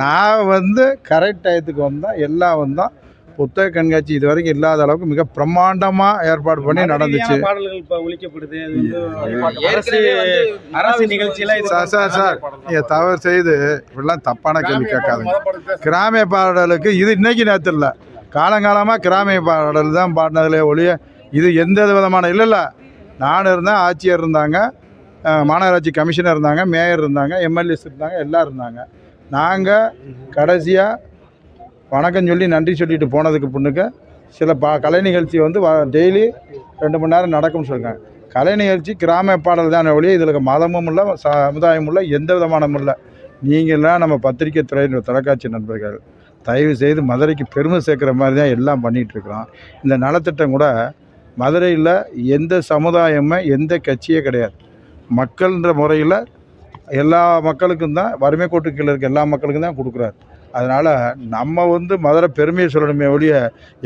நான் வந்து கரெக்ட் டயத்துக்கு வந்தேன். எல்லாம் வந்தோம் புத்தக கண்காட்சி இது வரைக்கும் இல்லாத அளவுக்கு மிக பிரம்மாண்டமாக ஏற்பாடு பண்ணி நடந்துச்சு. சார் சார் சார் நீங்கள் தவறு செய்து இப்படிலாம் தப்பான கேள்வி கேட்காதுங்க. கிராமிய பாடலுக்கு இது இன்னைக்கு நேரத்தில் இல்லை. காலங்காலமாக கிராமிய பாடல் தான் பாடினதுலே ஒழிய இது எந்த விதமான இல்லை இல்லை. நான் இருந்தேன் ஆட்சியர் இருந்தாங்க. மாநகராட்சி கமிஷனர் இருந்தாங்க மேயர் இருந்தாங்க எம்எல்ஏஸ் இருந்தாங்க எல்லாம் இருந்தாங்க. நாங்கள் கடைசியாக வணக்கம் சொல்லி நன்றி சொல்லிட்டு போனதுக்கு பின்னுக்கு சில பா கலை நிகழ்ச்சி வந்து வ டெய்லி ரெண்டு மணி நேரம் நடக்கும்னு சொல்லியிருக்காங்க கலை நிகழ்ச்சி கிராம பாடல் தான் ஒழிய இதில் மதமும் இல்லை சமுதாயமும் இல்லை எந்த விதமானமும் இல்லை. நீங்கள்லாம் நம்ம பத்திரிக்கை துறையின் தொலைக்காட்சி நண்பர்கள் தயவு செய்து மதுரைக்கு பெருமை சேர்க்குற மாதிரி தான் எல்லாம் பண்ணிகிட்டு இருக்கிறோம். இந்த நலத்திட்டம் கூட மதுரையில் எந்த சமுதாயமும் எந்த கட்சியே கிடையாது. மக்கள்ன்ற முறையில் எல்லா மக்களுக்கும் தான் வறுமை கோட்டு கீழே இருக்க எல்லா மக்களுக்கும் தான் கொடுக்குறாரு. அதனால் நம்ம வந்து மதுரை பெருமையை சொல்லணுமே ஒழிய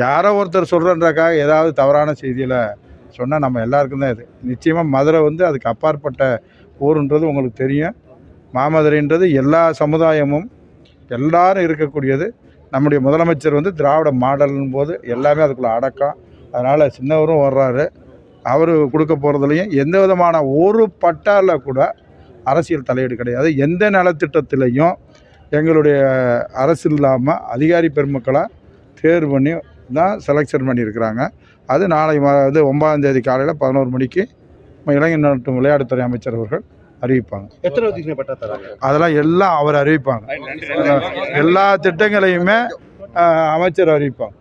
யாரோ ஒருத்தர் சொல்கிறன்றக்காக ஏதாவது தவறான செய்தியில் சொன்னால் நம்ம எல்லாருக்கும் தான் இது. நிச்சயமாக மதுரை வந்து அதுக்கு அப்பாற்பட்ட ஊருன்றது உங்களுக்கு தெரியும். மாமதுரைன்றது எல்லா சமுதாயமும் எல்லாரும் இருக்கக்கூடியது. நம்முடைய முதலமைச்சர் வந்து திராவிட மாடல்னும் போது எல்லாமே அதுக்குள்ளே அடக்கம். அதனால் சின்னவரும் வர்றாரு அவர் கொடுக்க போகிறதுலையும் எந்த விதமான ஒரு பட்டால கூட அரசியல் தலையீடு கிடையாது. எந்த நலத்திட்டத்திலையும் எங்களுடைய அரசு இல்லாமல் அதிகாரி பெருமக்களாக தேர்வு பண்ணி தான் செலெக்ஷன் பண்ணியிருக்கிறாங்க. அது நாளை இது ஒன்பதாம் தேதி காலையில் பதினோரு மணிக்கு இளைஞர் மற்றும் விளையாட்டுத்துறை அமைச்சர் அவர்கள் அறிவிப்பாங்க. அதெல்லாம் எல்லாம் அவர் அறிவிப்பாங்க. எல்லா திட்டங்களையுமே அமைச்சர் அறிவிப்பாங்க.